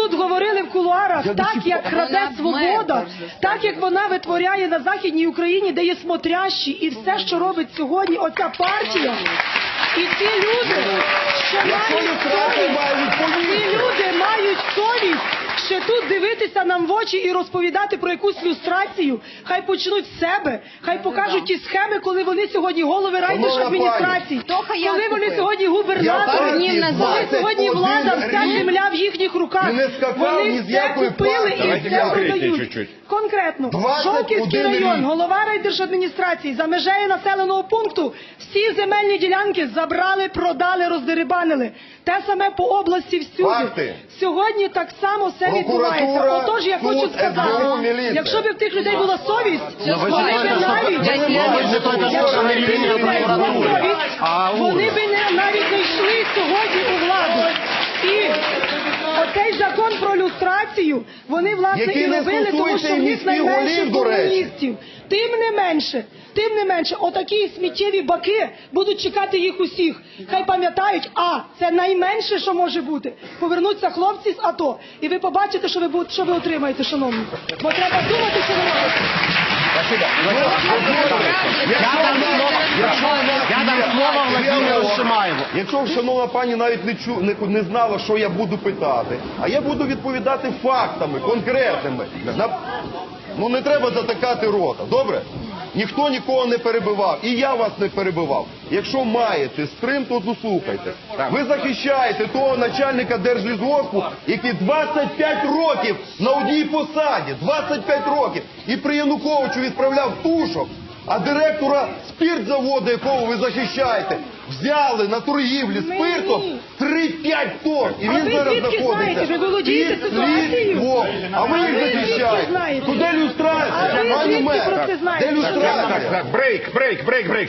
тут говорили в кулуарах, так як краде свобода, так як вона витворяє на Західній Україні, де є смотрящі, і все, що робить сьогодні оця партія, і ці люди, що мають совість, ці люди мають совість. Дивитися нам в очі і розповідати про якусь люстрацію, хай почнуть з себе, хай покажуть ті схеми, коли вони сьогодні голови райдержадміністрацій, коли вони сьогодні губернатори, коли сьогодні влада, вся земля в їхніх руках. Вони все купили і все продають. Конкретно, 21 Жовківський район, голова райдержадміністрації за межею населеного пункту всі земельні ділянки забрали, продали, роздерибанили. Те саме по області всюди. Сьогодні так само все відбувається. Отож я хочу сказати, якщо б в тих людей була совість, Ну, вони б навіть Якщо б в тих людей була совість, вони б не- навіть не йшли сьогодні у владу. І оцей закон про люстрацію вони власне Який і не робили, тому що в них найменше голів, до речі. комуністів. Тим не менше, тим не менше, отакі сміттєві баки будуть чекати їх усіх. Хай пам'ятають, а це найменше, що може бути. Повернуться хлопці з АТО, і ви побачите, що ви будете, що ви отримаєте, шановні. Бо треба думати, що ви робите. Я дам слово. Якщо шановна пані навіть не чу не, не знала, що я буду питати, а я буду відповідати фактами, конкретними. На- Ну не треба затикати рота, добре? Ніхто нікого не перебивав, і я вас не перебивав. Якщо маєте стрим, то дослухайте. Ви захищаєте того начальника Держлісгоспу, який 25 років на одній посаді, 25 років, і при Януковичу відправляв тушок, а директора спиртзаводу, якого ви захищаєте, взяли на торгівлі спиртом 3-5 тонн. І А він ви зараз звідки знаходиться. знаєте? Ви володієте ситуацією? А ви А їх захищаємо. Туди люстрація, А люстрація? ви звідки про це знаєте? де Так, так, люстрація? так, брейк, брейк, брейк, брейк.